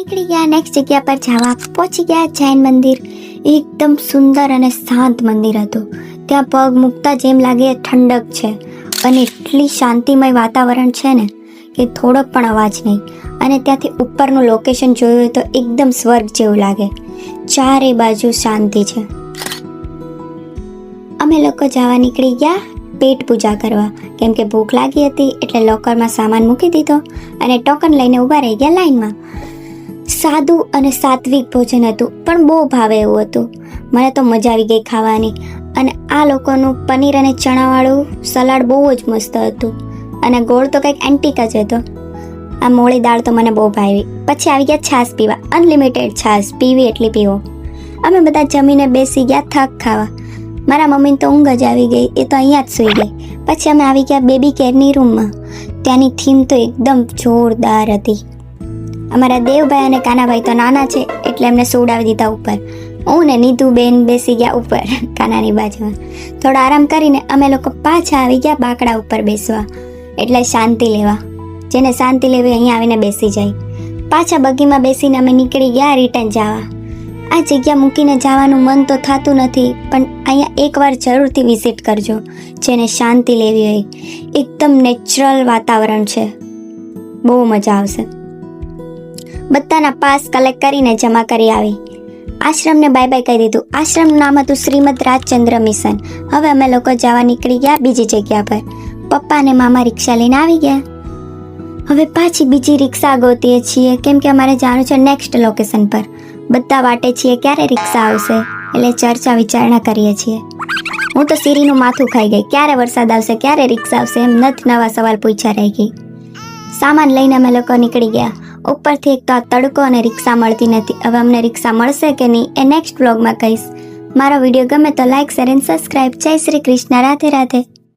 નીકળી ગયા. નેક્સ્ટ જગ્યા પર જવા પહોંચી ગયા. જૈન મંદિર એકદમ સુંદર અને શાંત મંદિર હતું. ત્યાં પગ મૂકતા જેમ લાગે ઠંડક છે અને એટલી શાંતિમય વાતાવરણ છે ને કે થોડોક પણ અવાજ નહીં. અને ત્યાંથી ઉપરનું લોકેશન જોયું હોય તો એકદમ સ્વર્ગ જેવું લાગે. ચારે બાજુ શાંતિ છે. અમે લોકો જવા નીકળી ગયા પેટ પૂજા કરવા. કેમ કે ભૂખ લાગી હતી એટલે લોકરમાં સામાન મૂકી દીધો અને ટોકન લઈને ઊભા રહી ગયા લાઈનમાં. સાદું અને સાત્વિક ભોજન હતું, પણ બહુ ભાવે એવું હતું. મને તો મજા આવી ગઈ ખાવાની. અને આ લોકોનું પનીર અને ચણાવાળું સલાડ બહુ જ મસ્ત હતું. અને ગોળ તો કંઈક એન્ટિક જ હતો. આ મોળી દાળ તો મને બહુ ભાવી. પછી આવી ગયા છાશ પીવા. અનલિમિટેડ છાશ. પીવી એટલી પીવો. અમે બધા જમીને બેસી ગયા થાક ખાવા. મારા મમ્મીને તો ઊંઘ જ આવી ગઈ. એ તો અહીંયા જ સૂઈ ગઈ. પછી અમે આવી ગયા બેબી કેરની રૂમમાં ત્યાંની થીમ તો એકદમ જોરદાર હતી. અમારા દેવભાઈ અને કાનાભાઈ તો નાના છે, એટલે એમને સોડાવી દીધા ઉપર. હું ને નીતુબેન બેસી ગયા ઉપર, કાનાની બાજુમાં. થોડો આરામ કરીને અમે લોકો પાછા આવી ગયા બાકડા ઉપર બેસવા, એટલે શાંતિ લેવા. જેને શાંતિ લેવી અહીંયા આવીને બેસી જાય. પાછા બગીમાં બેસીને અમે નીકળી ગયા રિટર્ન જવા. આ જગ્યા મૂકીને જવાનું મન તો થતું નથી, પણ અહીંયા એકવાર જરૂરથી વિઝિટ કરજો, જેને શાંતિ લેવી હોય. એકદમ નેચરલ વાતાવરણ છે. બહુ મજા આવશે. બધાના પાસ કલેક્ટ કરીને જમા કરી આવી. આશ્રમને બાય બાય કહી દીધું. આશ્રમનું નામ હતું શ્રીમદ રાજચંદ્ર મિશન. હવે અમે લોકો જવા નીકળી ગયા બીજી જગ્યા પર. પપ્પા અને મામા રિક્ષા લઈને આવી ગયા. હવે પાછી બીજી રિક્ષા ગોતીએ છીએ. કેમ કે અમારે જવાનું છે નેક્સ્ટ લોકેશન પર. બધા વાટે છીએ ક્યારે રિક્ષા આવશે? એટલે ચર્ચા વિચારણા કરીએ છીએ. હું તો સીરીનું માથું ખાઈ ગઈ. ક્યારે વરસાદ આવશે, ક્યારે રિક્ષા આવશે એમ નથી નવા સવાલ પૂછ્યા રહી ગઈ. સામાન લઈને અમે લોકો નીકળી ગયા. ઉપરથી એક તો આ તડકો અને રિક્ષા મળતી નથી. હવે અમને રિક્ષા મળશે કે નહીં એ નેક્સ્ટ બ્લોગમાં કહીશ. મારો વીડિયો ગમે તો લાઇક શેર એન્ડ સબસ્ક્રાઈબ જય શ્રી કૃષ્ણ. રાધે રાધે.